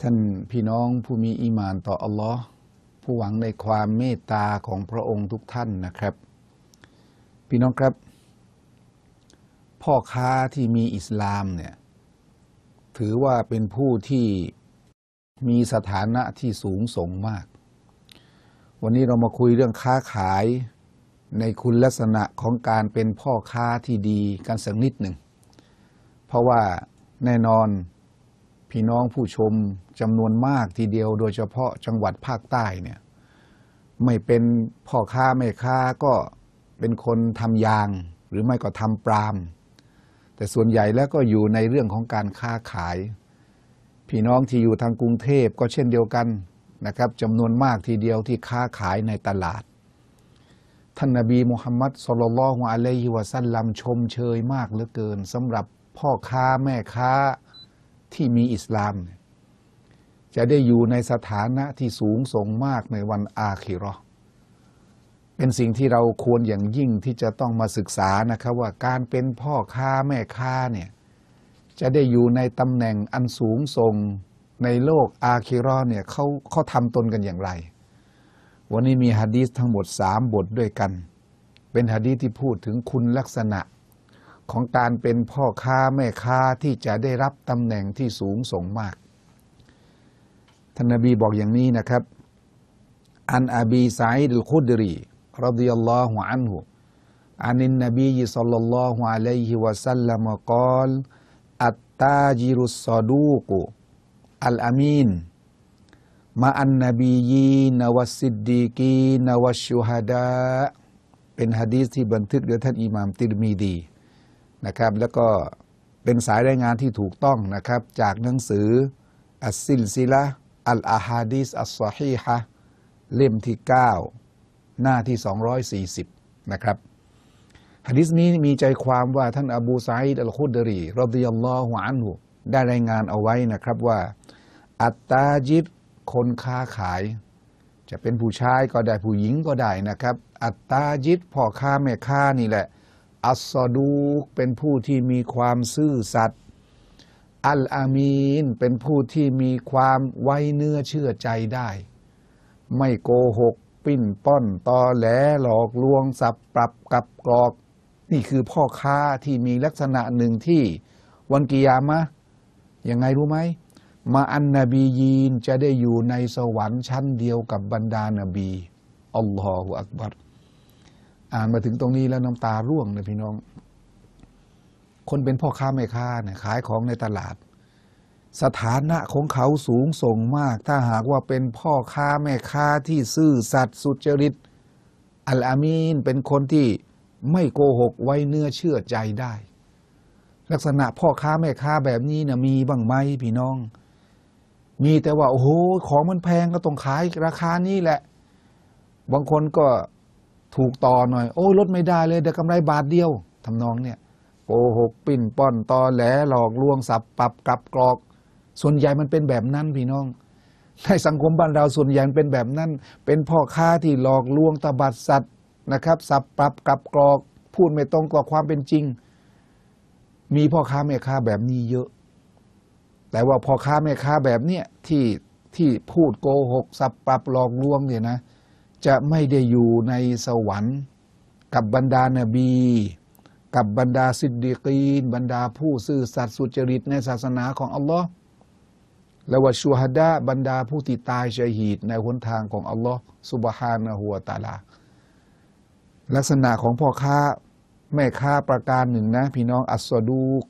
ท่านพี่น้องผู้มีอีมานต่ออัลลอฮ์ผู้หวังในความเมตตาของพระองค์ทุกท่านนะครับ พี่น้องครับ พ่อค้าที่มีอิสลามเนี่ยถือว่าเป็นผู้ที่มีสถานะที่สูงส่งมาก วันนี้เรามาคุยเรื่องค้าขายในคุณลักษณะของการเป็นพ่อค้าที่ดีกันสักนิดหนึ่ง เพราะว่าแน่นอน พี่น้องผู้ชมจำนวนมากทีเดียว โดยเฉพาะจังหวัดภาคใต้เนี่ยไม่เป็นพ่อค้าแม่ค้าก็เป็นคนทำยาง หรือไม่ก็ทำปาล์มแต่ส่วนใหญ่แล้วก็อยู่ในเรื่องของการค้าขาย พี่น้องที่อยู่ทางกรุงเทพก็เช่นเดียวกันนะครับจำนวนมากทีเดียวที่ค้าขายในตลาด ท่านนบีมุฮัมมัดสุลลัลฮุอะลัยฮิวะสัลลัมชมเชยมากเหลือเกินสำหรับพ่อค้าแม่ค้า ที่มีอิสลาม จะได้อยู่ในสถานะที่สูงส่งมากในวันอาคิราะห์เป็นสิ่งที่เราควรอย่างยิ่งที่จะต้องมาศึกษานะครับว่าการเป็นพ่อค้าแม่ค้าเนี่ยจะได้อยู่ในตำแหน่งอันสูงส่งในโลกอาคิราะห์เนี่ยเขาเขาทำตนกันอย่างไร วันนี้มีฮะดีษทั้งหมดสามบทด้วยกัน เป็นฮะดีษที่พูดถึงคุณลักษณะ ของการเป็นพ่อค้าแม่ค้าที่จะได้รับตำแหน่งที่สูงส่งมากท่านนบีบอกอย่างนี้นะครับ อันอบีไซด์ลคุดรีรดิยัลลอฮุอันฮุอันินนบีศ็อลลัลลอฮุอะลัยฮิวะสัลลัมกอลอัตตาจิรุสซดูกุอัลอามีนมาอันนบียีนวัสิดดีกีนวัชชูฮดาเป็นฮะดีษที่บันทึกโดยท่านอิหม่ามติรมีดี นะครับ แล้วก็เป็นสายรายงานที่ถูกต้องนะครับ จากหนังสืออัสซิลซิละอัลอาฮาดิสอัสซอฮีฮะเล่มที่ 9 หน้าที่ 240 นะครับฮะดิษนี้มีใจความว่าท่านอบูไซด์อัลคุดรีรดิยัลลอฮุอันฮุได้รายงานเอาไว้นะครับว่า อัตตาจิตคนค้าขาย จะเป็นผู้ชายก็ได้ผู้หญิงก็ได้นะครับ อัตตาจิตพ่อค้าแม่ค้านี่แหละ อัสซอดูกเป็นผู้ที่มีความซื่อสัตย์อัลอามีนเป็นผู้ที่มีความไว้เนื้อเชื่อใจได้ ไม่โกหก ปิ้นป้อนตอแหลหลอกลวงสับปรับกับกรอก นี่คือพ่อค้าที่มีลักษณะหนึ่งที่วันกิยามะยังไงรู้ไหมมาอันนบียีนจะได้อยู่ในสวรรค์ชั้นเดียวกับบรรดานาบีอัลลอฮฺอักบัร อ่านมาถึงตรงนี้แล้วน้ำตาร่วงเลยพี่น้อง คนเป็นพ่อค้าแม่ค้าเนี่ยขายของในตลาด สถานะของเขาสูงส่งมาก ถ้าหากว่าเป็นพ่อค้าแม่ค้าที่ซื่อสัตย์สุจริต อัลอามีนเป็นคนที่ไม่โกหกไว้เนื้อเชื่อใจได้ ลักษณะพ่อค้าแม่ค้าแบบนี้นะมีบ้างไหมพี่น้อง มีแต่ว่าโอ้โหของมันแพงก็ต้องขายราคานี้แหละ บางคนก็ ถูกต่อหน่อย โอ้ยลดไม่ได้เลยเดี๋ยวกำไรบาทเดียวทำนองเนี่ยโกหกปิ้นป้อนตอแหลหลอกลวงสับปรับกลับกรอก ส่วนใหญ่มันเป็นแบบนั้นพี่น้อง ในสังคมบ้านเราส่วนใหญ่เป็นแบบนั้น เป็นพ่อค้าที่หลอกลวงตบัดสัตว์นะครับ สับปรับกลับกรอก พูดไม่ตรงกับความเป็นจริง มีพ่อค้าแม่ค้าแบบนี้เยอะ แต่ว่าพ่อค้าแม่ค้าแบบเนี้ยที่ที่พูดโกหก สับปรับหลอกลวงเนี่ยนะ จะไม่ได้อยู่ในสวรรค์ กับบรรดานาบี กับบรรดาสิดดีกีน บรรดาผู้ซื่อสัตย์สุจริตในศาสนาของอัลลอฮ์และว่าชูฮัดะบรรดาผู้ที่ตายชาฮีดในหนทางของอัลลอฮ์สุบฮานะฮูวตาลา ลักษณะของพ่อค้าแม่ค้าประการหนึ่งนะ พี่น้องอัสซอดูก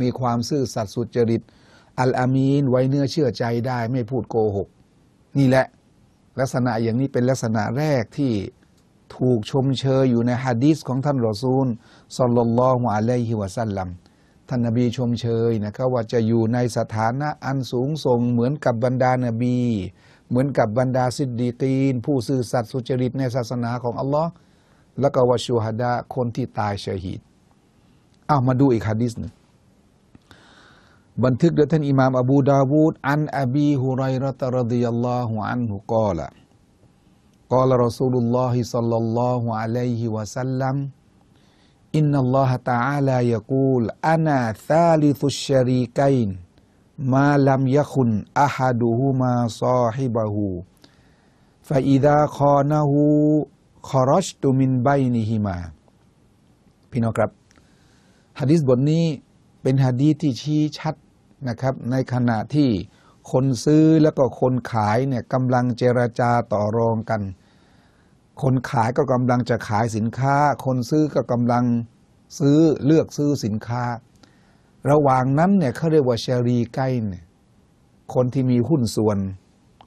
มีความซื่อสัตย์สุจริต อัลอามีนไว้เนื้อเชื่อใจได้ไม่พูดโกหก นี่แหละ ลักษณะอย่างนี้เป็นลักษณะแรกที่ถูกชมเชยอยู่ในฮะดีษของท่านรอซูลสลลลลอฮุอะลัยฮิวะสัลลัมท่านนบีชมเชยนะครับว่าจะอยู่ในสถานะอันสูงส่งเหมือนกับบรรดานบี เหมือนกับบรรดาซิดดีกีน ผู้ซื่อสัตย์สุจริตในศาสนาของอัลลอฮ์แล้วก็วาชูฮัดะคนที่ตายชฮีดเอามาดูอีกฮะดีษหนึ่ง บันทึกโดยท่านอิหม่ามอบูดาวูดอันอบีฮุไรรตะรดิยัลลอฮุอันฮุกอละกอลรอซูลุลลอฮิสัลลัลลอฮุอะลัยฮิวะสัลลัมอินนัลลอฮะตะอาลายะกูลอานาซาลิซุชชรีกัยนมาลัมยะคุนอะฮัดูฮุมาซอฮิบะฮูฟะอิดาคอนะฮูคอรชตุมินไบนิฮิมาพี่น้องครับฮะดิษบทนี้ เป็นฮะดีที่ชี้ชัดนะครับในขณะที่คนซื้อแล้วก็คนขายเนี่ยกำลังเจรจาต่อรองกัน คนขายก็กำลังจะขายสินค้า คนซื้อก็กำลังซื้อเลือกซื้อสินค้า ระหว่างนั้นเนี่ยเขาเรียกว่าชารีใกล้เนี่ยคนที่มีหุ้นส่วน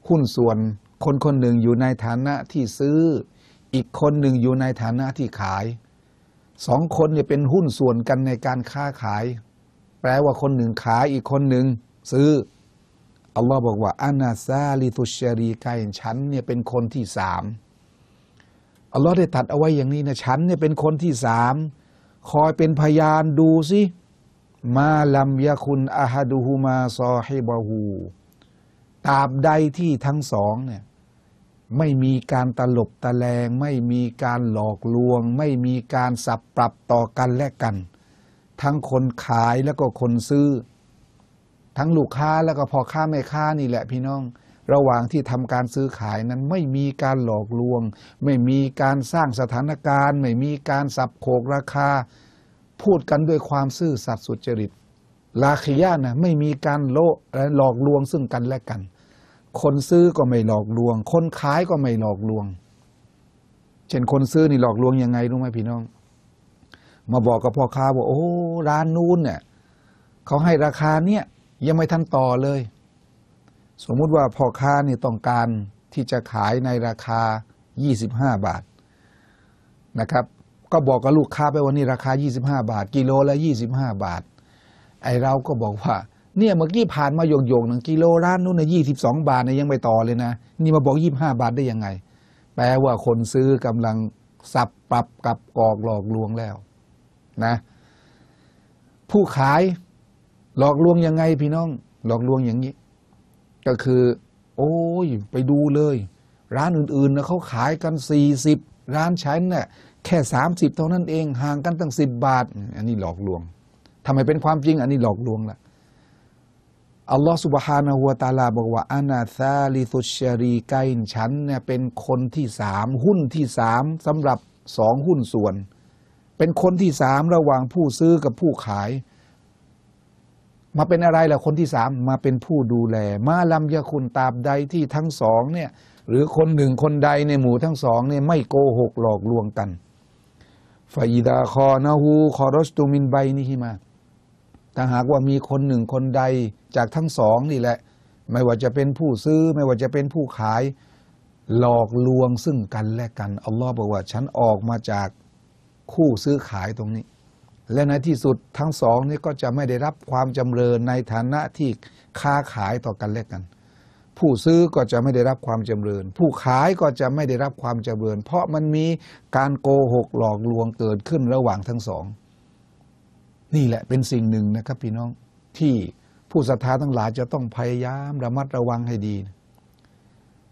หุ้นส่วน คนคนหนึ่งอยู่ในฐานะที่ซื้อ อีกคนหนึ่งอยู่ในฐานะที่ขายสองคนเนี่ยเป็นหุ้นส่วนกันในการค้าขาย ลว่าคนหนึ่งขายอีกคนหนึ่งซื้อ อัลลอฮ์บอกว่าอานาซาลิตุชารีไกฉันเนี่ยเป็นคนที่สามอัลลอฮ์ได้ตัดเอาไว้อย่างนี้นะฉันเนี่ยเป็นคนที่สามคอยเป็นพยานดูสิมาลัมยาคุณอาฮัดูฮูมาซอฮิบาฮูตราบใดที่ทั้งสองเนี่ยไม่มีการตลบตะแลง ไม่มีการหลอกลวง ไม่มีการสับปรับต่อกันและกัน ทั้งคนขายแล้วก็คนซื้อ ทั้งลูกค้าแล้วก็พอค้าแม่ค้านี่แหละพี่น้อง ระหว่างที่ทำการซื้อขายนั้นไม่มีการหลอกลวง ไม่มีการสร้างสถานการณ์ ไม่มีการสับโขกราคา พูดกันด้วยความซื่อสัตย์สุจริตลาคิยานะไม่มีการโลหลอกลวงซึ่งกันและกัน คนซื้อก็ไม่หลอกลวง คนขายก็ไม่หลอกลวง เช่นคนซื้อนี่หลอกลวงยังไงรู้ไหมพี่น้อง มาบอกกับพ่อค้าว่าโอ้ร้านนู้นเนี่ยเขาให้ราคาเนี่ยยังไม่ทันต่อเลย สมมุติว่าพ่อค้านี่ต้องการที่จะขายในราคา 25 บาทนะครับ ก็บอกกับลูกค้าไปว่านี่ราคา 25 บาท กิโลละ 25 บาท ไอเราก็บอกว่า เนี่ยเมื่อกี้ผ่านมาโยงโยงหนึ่งกิโลร้านนู้นนะยี่สิบสองบาทเนี่ยยังไม่ต่อเลยนะ นี่มาบอกยี่บห้าบาทได้ยังไง แปลว่าคนซื้อกำลังสับปรับกับกอกหลอกลวงแล้ว นะ ผู้ขายหลอกลวงยังไงพี่น้อง หลอกลวงอย่างนี้ ก็คือ โอ้ยไปดูเลย ร้านอื่นๆนะเขาขายกันสี่สิบร้านฉันเนี่ยแค่สามสิบเท่านั้นเองห่างกันตั้งสิบบาท อันนี้หลอกลวงทำไมเป็นความจริง อันนี้หลอกลวงละอัลลอฮฺสุบฮานะฮูวตาลาบอกว่าอานาซาลิตุชรีไกนฉันเนี่ยเป็นคนที่สามหุ้นที่สามสำหรับสองหุ้นส่วน เป็นคนที่สามระหว่างผู้ซื้อกับผู้ขาย มาเป็นอะไรล่ะคนที่สามมาเป็นผู้ดูแล มาลำยาคุณตาบใดที่ทั้งสองเนี่ยหรือคนหนึ่งคนใดในหมู่ทั้งสองเนี่ยไม่โกหกหลอกลวงกันฟาอิดาคอนาหูคอรสตูมินไบนิฮิมาถ้าหากว่ามีคนหนึ่งคนใดจากทั้งสองนี่แหละ ไม่ว่าจะเป็นผู้ซื้อ ไม่ว่าจะเป็นผู้ขาย หลอกลวงซึ่งกันและกัน อัลลอฮ์บอกว่า ฉันออกมาจาก คู่ซื้อขายตรงนี้ และในที่สุดทั้งสองนี่ก็จะไม่ได้รับความจำเริญในฐานะที่ค้าขายต่อกันและกัน ผู้ซื้อก็จะไม่ได้รับความจำเริญ ผู้ขายก็จะไม่ได้รับความจำเริญ เพราะมันมีการโกหกหลอกลวงเกิดขึ้นระหว่างทั้งสอง นี่แหละเป็นสิ่งหนึ่งนะครับพี่น้องที่ผู้ศรัทธาทั้งหลายจะต้องพยายามระมัดระวังให้ดี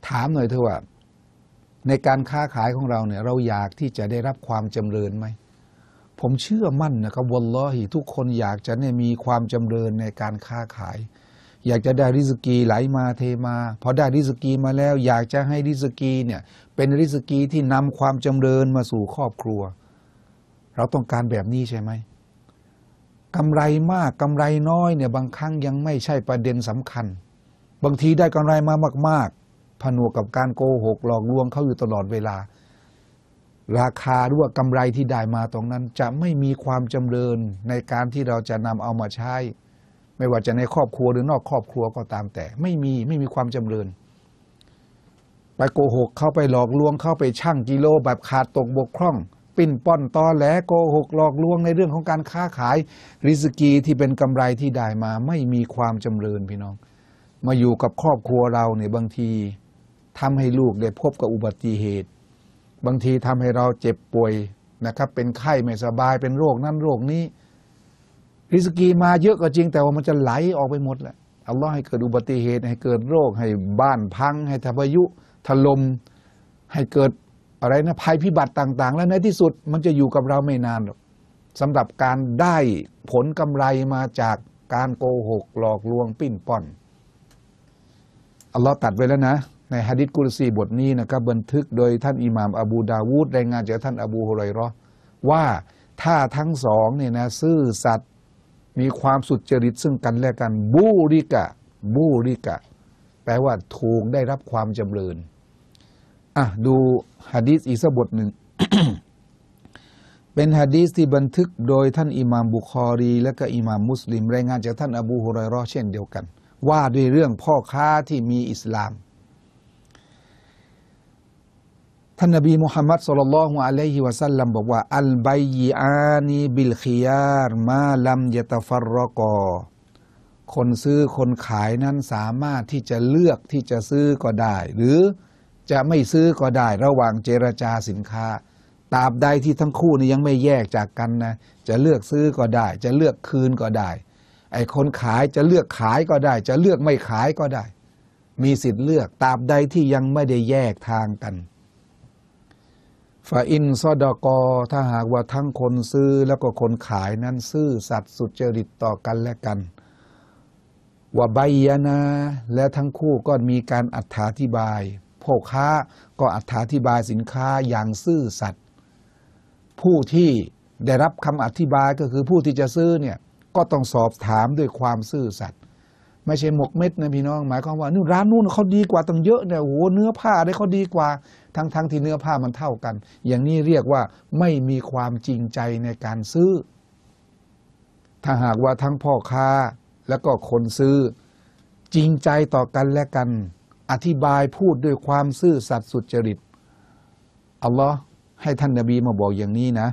ถามหน่อยเถอะว่า ในการค้าขายของเราเนี่ยเราอยากที่จะได้รับความจำเริญไหม ผมเชื่อมั่นนะครับวัลลอฮิทุกคนอยากจะเนี่ยมีความจำเริญในการค้าขาย อยากจะได้ริสกีไหลมาเทมาพอได้ริสกีมาแล้ว อยากจะให้ริสกีเนี่ยเป็นริสกีที่นำความจำเริญมาสู่ครอบครัว เราต้องการแบบนี้ใช่ไหมกำไรมากกำไรน้อยเนี่ยบางครั้งยังไม่ใช่ประเด็นสำคัญ บางทีได้กำไรมามาก ๆ ผนวกกับการโกหกหลอกลวงเขาอยู่ตลอดเวลา ราคาหรือว่ากำไรที่ได้มาตรงนั้น จะไม่มีความจำเริญในการที่เราจะนำเอามาใช้ ไม่ว่าจะในครอบครัวหรือนอกครอบครัวก็ตามแต่ ไม่มีไม่มีความจำเริญ ไปโกหกเข้าไปหลอกลวงเข้าไปชั่งกิโลแบบขาดตกบกพร่องปิ้นป้อนตอแหลโกหกหลอกลวงในเรื่องของการค้าขาย ริสกีที่เป็นกำไรที่ได้มา ไม่มีความจำเริญพี่น้อง มาอยู่กับครอบครัวเราเนี่ยบางที ทำให้ลูกได้พบกับอุบัติเหตุ บางทีทำให้เราเจ็บป่วยนะครับ เป็นไข้ไม่สบายเป็นโรคนั่นโรคนี้ ริสกีมาเยอะก็จริงแต่ว่ามันจะไหลออกไปหมดแหละอัลลอฮ์ให้เกิดอุบัติเหตุ ให้เกิดโรค ให้บ้านพัง ให้ทพายุถล่มให้เกิดอะไรนะภัยพิบัติต่าง ๆ แล้วในที่สุดมันจะอยู่กับเราไม่นานหรอกสำหรับการได้ผลกำไรมาจากการโกหกหลอกลวงปิ้นป้อนอัลลอฮ์ตัดไว้แล้วนะ ในฮะดิษกุรซีบทนี้นะครับบันทึกโดยท่านอิหม่ามอบูดาวูดรายงานจากท่านอบูฮุไรราะห์ว่าถ้าทั้งสองเนี่ยนะซื่อสัตย์มีความสุจริตซึ่งกันและกันบูริกะบูริกะ แปลว่าถูกได้รับความจำเริญอะดูฮะดีษอีกสักบทหนึ่ง เป็นฮะดีษที่บันทึกโดยท่านอิหม่ามบุคอรี และก็อิหม่ามมุสลิม รายงานจากท่านอบูฮุไรราะห์เช่นเดียวกัน ว่าด้วยเรื่องพ่อค้าที่มีอิสลาม ท่านนบีมุฮัมมัดสุลลัลลอฮุอะลัยฮิวะสัลลัมบอกว่า อัลบัยอานีบิล khi ยารมาลัมยะตฟรรกอ คนซื้อคนขายนั้นสามารถที่จะเลือกที่จะซื้อก็ได้ หรือจะไม่ซื้อก็ได้ระหว่างเจรจาสินค้าตราบใดที่ทั้งคู่นี้ยังไม่แยกจากกันนะ จะเลือกซื้อก็ได้ จะเลือกคืนก็ได้ ไอ้คนขายจะเลือกขายก็ได้ จะเลือกไม่ขายก็ได้ มีสิทธิ์เลือกตราบใดที่ยังไม่ได้แยกทางกัน ฟาอินซอดกอถ้าหากว่าทั้งคนซื้อแล้วก็คนขายนั้นซื่อสัตย์สุจริตต่อกันและกันว่าใบยานาและทั้งคู่ก็มีการอธิบายพ่อค้าก็อธิบายสินค้าอย่างซื่อสัตย์ผู้ที่ได้รับคำอธิบายก็คือผู้ที่จะซื้อเนี่ยก็ต้องสอบถามด้วยความซื่อสัตย์ไม่ใช่หมกเม็ดนะพี่น้อง หมายความว่านี่ร้านนู้นเขาดีกว่าตั้งเยอะเนี่ยโอ้โหเนื้อผ้าได้เขาดีกว่า ทั้งๆทที่เนื้อผ้ามันเท่ากัน อย่างนี้เรียกว่าไม่มีความจริงใจในการซื้อ ถ้าหากว่าทั้งพ่อค้าแล้วก็คนซื้อ จริงใจต่อกันและกัน อธิบายพูดด้วยความซื่อสัตย์สุจริตอัลลอฮ์ให้ท่านนบีมาบอกอย่างนี้นะ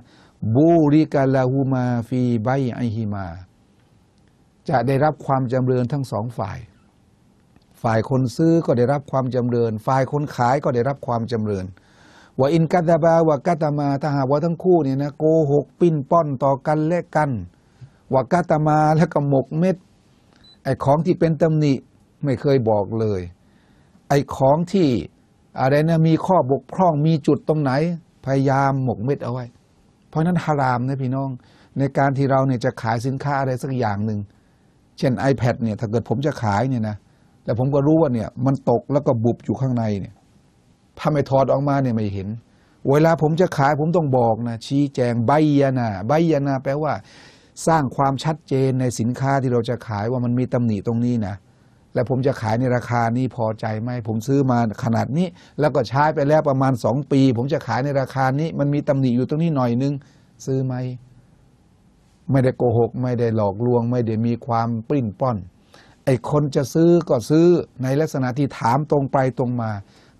บูริกาลาหูมาฟีไบไอฮิมา จะได้รับความจำเริญทั้งสองฝ่าย ฝ่ายคนซื้อก็ได้รับความจำเริญ ฝ่ายคนขายก็ได้รับความจำเริญว่าอินกัตบาวะกัตมาถ้าหากว่าทั้งคู่เนี่ยนะโกหกปิ้นป้อนต่อกันและกันวากัตมาแล้วก็หมกเม็ดไอ้ของที่เป็นตำหนิไม่เคยบอกเลย ไอ้ของที่อะไรนะมีข้อบกพร่องมีจุดตรงไหน พยายามหมกเม็ดเอาไว้ เพราะนั้นฮารามนะพี่น้อง ในการที่เราเนี่ยจะขายสินค้าอะไรสักอย่างหนึ่งเช่น iPad เนี่ยถ้าเกิดผมจะขายเนี่ยนะ แต่ผมก็รู้ว่าเนี่ย มันตกแล้วก็บุบอยู่ข้างในเนี่ย ถ้าไม่ถอดออกมาเนี่ยไม่เห็น เวลาผมจะขายผมต้องบอกนะ ชี้แจงใบยานาใบยานาแปลว่า สร้างความชัดเจนในสินค้าที่เราจะขายว่ามันมีตำหนิตรงนี้นะและผมจะขายในราคานี้พอใจไหมผมซื้อมาขนาดนี้ แล้วก็ใช้ไปแล้วประมาณสองปี ผมจะขายในราคานี้ มันมีตำหนิอยู่ตรงนี้หน่อยนึง ซื้อไหมไม่ได้โกหก ไม่ได้หลอกลวง ไม่ได้มีความปริ้นป้อน ไอ้คนจะซื้อก็ซื้อในลักษณะที่ถามตรงไปตรงมา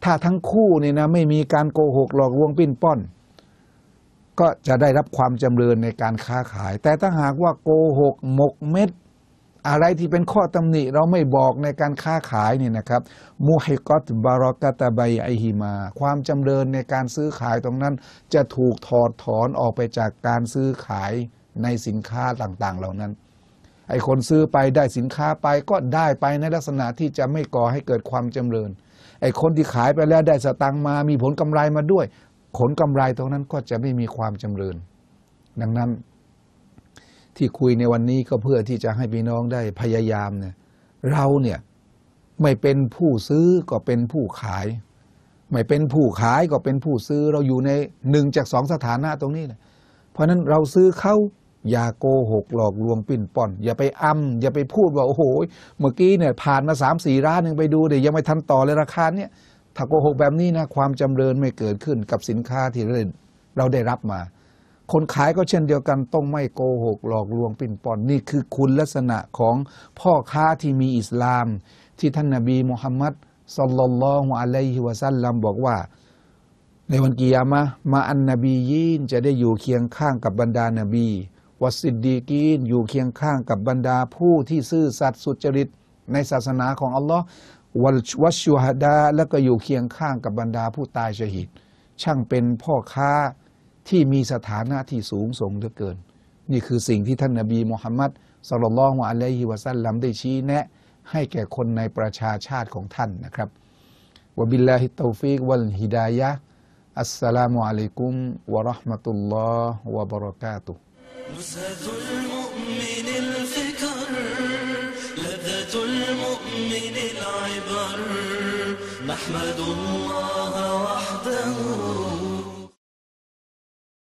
ถ้าทั้งคู่เนี่ยนะไม่มีการโกหกหลอกลวงปิ้นป้อน ก็จะได้รับความจำเริญในการค้าขาย แต่ถ้าหากว่าโกหกหมกเม็ด อะไรที่เป็นข้อตำหนิเราไม่บอกในการค้าขายเนี่ยนะครับมูฮิกอตบารอกาตาไบไอฮิมา ความจำเริญในการซื้อขายตรงนั้น จะถูกถอดถอนออกไปจากการซื้อขายในสินค้าต่างๆ เหล่านั้น ไอ้คนซื้อไปได้สินค้าไปก็ได้ไปในลักษณะที่จะไม่ก่อให้เกิดความจำเริญ ไอ้คนที่ขายไปแล้วได้สตังค์มามีผลกำไรมาด้วย ผลกำไรตรงนั้นก็จะไม่มีความจำเริญ ดังนั้น ที่คุยในวันนี้ก็เพื่อที่จะให้พี่น้องได้พยายามเนี่ยเราเนี่ยไม่เป็นผู้ซื้อก็เป็นผู้ขาย ไม่เป็นผู้ขายก็เป็นผู้ซื้อเราอยู่ในหนึ่งจากสองสถานะตรงนี้แหละเพราะนั้นเราซื้อเขา อย่าโกหกหลอกลวงปิ้นป้อน อย่าไปอ้ำอย่าไปพูดว่า โอ้โห เมื่อกี้เนี่ยผ่านมาสามสี่ร้านหนึ่งไปดูเดี๋ยวยังไม่ทันต่อเลยราคาเนี่ยถ้าโกหกแบบนี้นะความจำเริญไม่เกิดขึ้นกับสินค้าที่เราได้รับมา คนขายก็เช่นเดียวกันต้องไม่โกหกหลอกลวงปิ้นป้อนนี่คือคุณลักษณะของพ่อค้าที่มีอิสลาม ที่ท่านนบีมุฮัมมัดสัลลัลลอฮุอะลัยฮิวะซัลลัมบอกว่าในวันกิยามะมาอันนบียีนจะได้อยู่เคียงข้างกับบรรดานาบี วัสิดดีกีนอยู่เคียงข้างกับบรรดาผู้ที่ซื่อสัตย์สุจริตในศาสนาของอัลลอฮ์วัลวัชูฮดาแล้วก็อยู่เคียงข้างกับบรรดาผู้ตายชหิดช่างเป็นพ่อค้าที่มีสถานะที่สูงส่งเหลือเกิน นี่คือสิ่งที่ท่านนาบีมุฮัมมัดสัลลัลลอฮุอะลัยฮิวะซัลลัมได้ชี้แนะ ให้แก่คนในประชาชาติของท่านนะครับวบิลลาฮิตตอฟิกวัลฮิดายะอัสสลามุอะลัยกุมวะราะห์มะตุลลอฮ์วะบะเราะกาตุฮ์ نزهة المؤمن الفكر لذة المؤمن العبر. نحمد الله